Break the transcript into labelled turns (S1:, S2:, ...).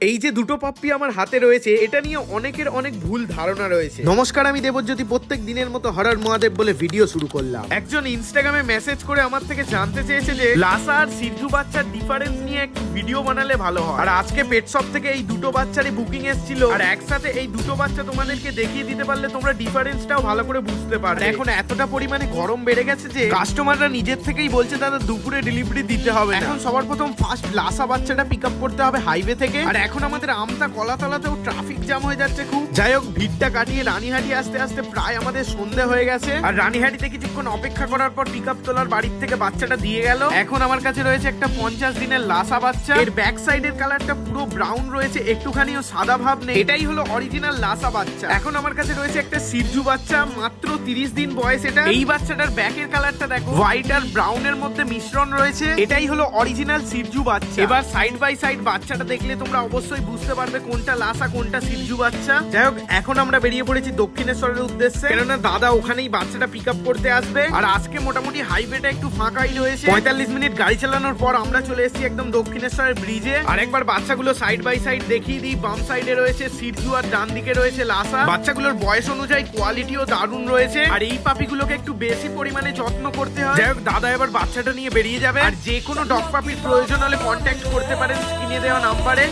S1: এই যে দুটো পাপ্পি আমার হাতে রয়েছে এটা নিয়ে অনেকের অনেক ভুল ধারণা রয়েছে। নমস্কার আমি দেবজ্যোতি। প্রত্যেক দিনের মতো হরার মহাদেব বলে ভিডিও শুরু করলাম। একজন ইনস্টাগ্রামে মেসেজ করে আমার থেকে জানতে চেয়েছে যে লাসা আর সিরজু বাচ্চার ডিফারেন্স নিয়ে একটু ভিডিও বানালে ভালো হয়। আর আজকে পেট শপ থেকে এই দুটো বাচ্চারই বুকিং এসেছিল। আর একসাথে এই দুটো বাচ্চা তোমাদেরকে দেখিয়ে দিতে পারলে তোমরা ডিফারেন্সটাও ভালো করে বুঝতে পারবে। এখন এতটা পরিমাণে গরম বেড়ে গেছে যে কাস্টমাররা নিজের থেকেই বলছে দাদা দুপুরে ডেলিভারি দিতে হবে এখন সবার প্রথম ফার্স্ট লাসা বাচ্চাটা পিক আপ করতে হবে হাইওয়ে থেকে। আর এখন আমাদের আমতা কলাতলাতেও ট্রাফিক জ্যাম হয়ে যাচ্ছে খুব। যাই হোক, ভিড়টা কাটিয়ে রানীহাটি আসতে আসতে প্রায় আমাদের সন্ধে হয়ে গেছে। আর রানীহাটিতে কিছুক্ষণ অপেক্ষা করার পর পিক আপ তোলার বাড়ির থেকে বাচ্চাটা দিয়ে গেল। এখন আমার কাছে রয়েছে একটা পঞ্চাশ দিনের লাসা বাচ্চা। এর ব্যাক সাইডের কালারটা পুরো ব্রাউন রয়েছে, একটুখানিও সাদা ভাব নেই। এটাই হলো অরিজিনাল লাসা বাচ্চা। এখন আমার কাছে রয়েছে একটা সিরজু বাচ্চা, মাত্র তিরিশ দিন বয়স এটা। এই বাচ্চাটার ব্যাকের কালারটা দেখো। হোয়াইট আর ব্রাউন এর মধ্যে মিশ্রণ রয়েছে। এটাই হলো অরিজিনাল সিরজু বাচ্চা। এবার সাইড বাই সাইড বাচ্চাটা দেখলে তোমরা অবশ্যই বুঝতে পারবে কোনটা লাসা কোনটা সিরজু বাচ্চা। যাই হোক, এখন আমরা বেরিয়ে পড়েছি দক্ষিণেশ্বরের উদ্দেশ্যে। কেননা দাদা, ওখানেই বাচ্চাটা পিক আপ করতে আসবে। আর আজকে মোটামুটি হাইওয়েটা একটু ফাঁকাই রয়েছে। পঁয়তাল্লিশ মিনিট গাড়ি চালানোর পর আমরা চলে এসেছি একদম দক্ষিণেশ্বরের ব্রিজে আর একবার বাচ্চাগুলো সাইড বাই সাইড দেখিয়ে দিই। বাম সাইডে রয়েছে সিরজু আর ডান দিকে রয়েছে লাসা। বাচ্চাগুলোর বয়স অনুযায়ী কোয়ালিটিও দারুণ রয়েছে। আর এই পাপিগুলোকে একটু বেশি পরিমাণে যত্ন করতে হয়। যাই হোক, দাদা এবার বাচ্চাটা নিয়ে বেরিয়ে যাবে। আর যে কোনো ডগ পাপির প্রয়োজন হলে কন্ট্যাক্ট করতে পারেন। স্ক্রিনে দেওয়া নাম্বারে